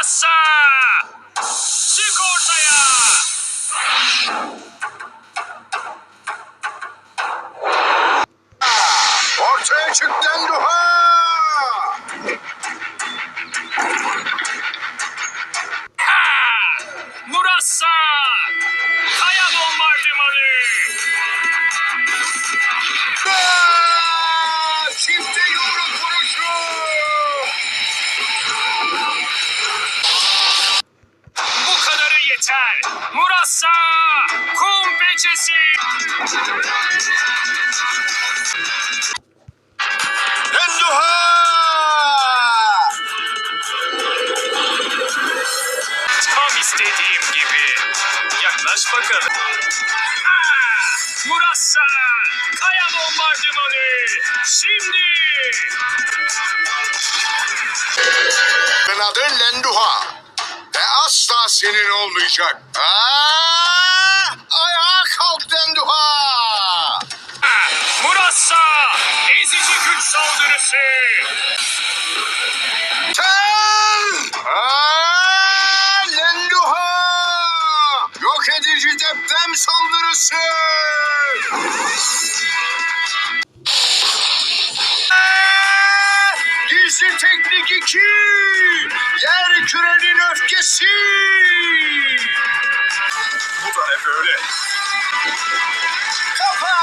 Murasa! Çık ortaya! Ortaya çık Denduha! Ha! Yeter! Murasa! Kum peçesi! Denduha! Tam istediğim gibi. Yaklaş bakalım. Ah! Murasa! Kaya bombardımanı! Şimdi! Ben adı Lenduha. Asla senin olmayacak. Aa! Ayağa kalk Denduha! Murasa! Ezici güç saldırısı! Sen! Aa! Lenduha! Yok edici deprem saldırısı! Aa! Gizli teknik 2! Messi! Bu da ne böyle? Kafa!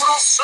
Burası